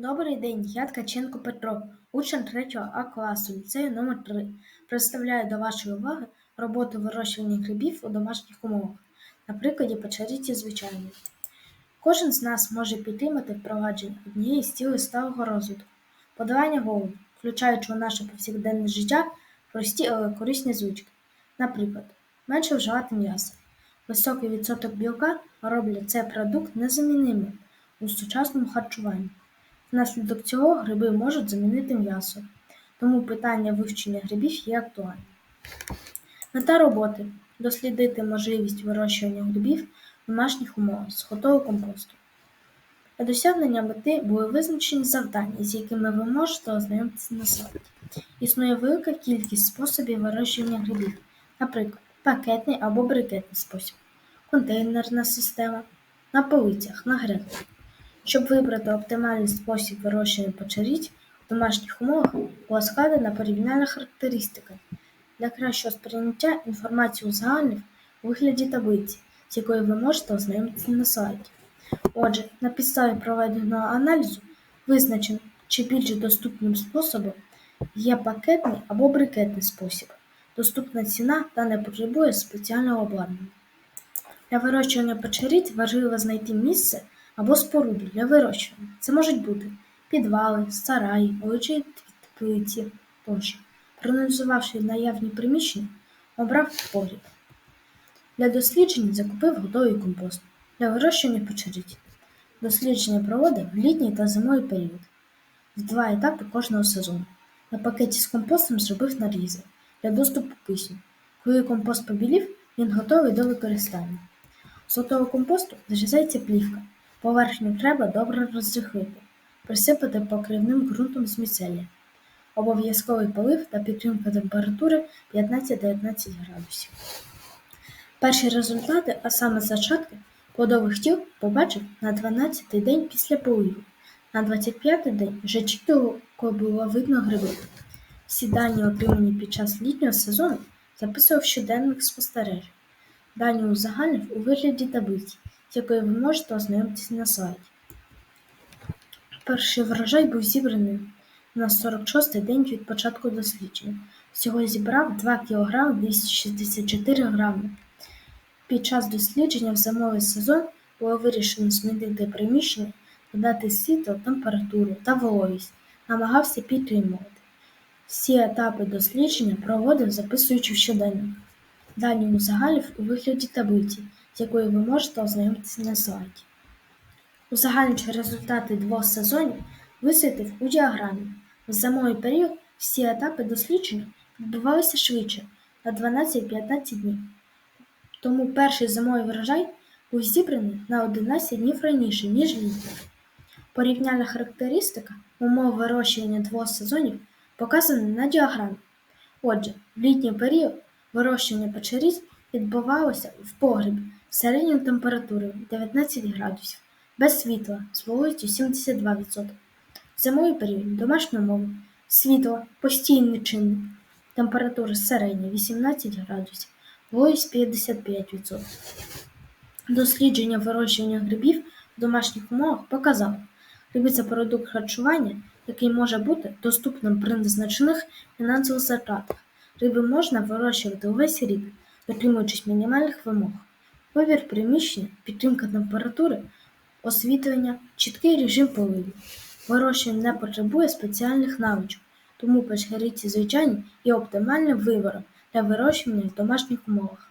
Добрий день, я Ткаченко Петро, учень 3 А класу ліцею номер 3 Представляю до вашої уваги роботу вирощування грибів у домашніх умовах на прикладі печеріці звичайної. Кожен з нас може підтримати впровадження однієї з цілей сталого розвитку, подолання голоду, включаючи у наше повсякденне життя прості, але корисні звички. Наприклад, менше вживати м'яса. Високий відсоток білка роблять цей продукт незамінимим у сучасному харчуванні. Внаслідок цього гриби можуть замінити м'ясо, тому питання вивчення грибів є актуальним. Мета роботи дослідити можливість вирощування грибів в домашніх умовах з готового компосту. Для досягнення мети були визначені завдання, з якими ви можете ознайомитися на сайті. Існує велика кількість способів вирощування грибів, наприклад, пакетний або брикетний спосіб, контейнерна система, на полицях, на греблях. Щоб вибрати оптимальний спосіб вирощування печеріть в домашніх умовах, була складена порівняльна характеристика для кращого сприйняття інформації узагальнив у вигляді таблиці, з якою ви можете ознайомитися на сайті. Отже, на підставі проведеного аналізу визначено, чи більш доступним способом є пакетний або брикетний спосіб, доступна ціна та не потребує спеціального обладнання. Для вирощування печеріць важливо знайти місце або споруду для вирощування. Це можуть бути підвали, сараї, овочі теплиці тощо. Проаналізувавши наявні приміщення, обрав погріб. Для досліджень закупив готовий компост для вирощування печеріць. Дослідження проводив в літній та зимовий період, в два етапи кожного сезону. На пакеті з компостом зробив нарізи для доступу кисню. Коли компост побілів, він готовий до використання. З готового компосту зрізається плівка. Поверхню треба добре розрихлити, присипати покривним ґрунтом з міцелія. Обов'язковий полив та підтримка температури 15-19 градусів. Перші результати, а саме зачатки плодових тіл, побачив на 12-й день після поливу. На 25-й день вже чітко було видно гриби. Всі дані, отримані під час літнього сезону, записував щоденних спостережень. Дані узагальнив у вигляді таблиці, з якою ви можете ознайомитися на сайті. Перший врожай був зібраний на 46-й день від початку дослідження. Всього зібрав 2 кг 264 грами. Під час дослідження в зимовий сезон було вирішено змінити приміщення, додати світло, температуру та вологість, намагався підтримувати. Всі етапи дослідження проводив, записуючи в щоденник. Дані узагальнив у вигляді таблиці, з якою ви можете ознайомитися на сайті. Узагальнюючи результати двох сезонів, висвітив у діаграмі. В зимовий період всі етапи дослідження відбувалися швидше на 12-15 днів. Тому перший зимовий врожай був зібраний на 11 днів раніше, ніж літній. Порівняльна характеристика умов вирощування двох сезонів показана на діаграмі. Отже, в літній період вирощування печеріць відбувалося в погребі середньою температурою 19 градусів, без світла з вологістю 72%. В зимовий період домашні умови, світло, постійний чинник, температура середня 18 градусів, вологість 55%. Дослідження вирощування грибів в домашніх умовах показало, гриби це продукт харчування, який може бути доступним при незначних фінансових затратах. Риби можна вирощувати увесь рік, дотримуючись мінімальних вимог. Вибір приміщення, підтримка температури, освітлення, чіткий режим поливу. Вирощування не потребує спеціальних навичок, тому печериці звичайні є оптимальним вибором для вирощування в домашніх умовах.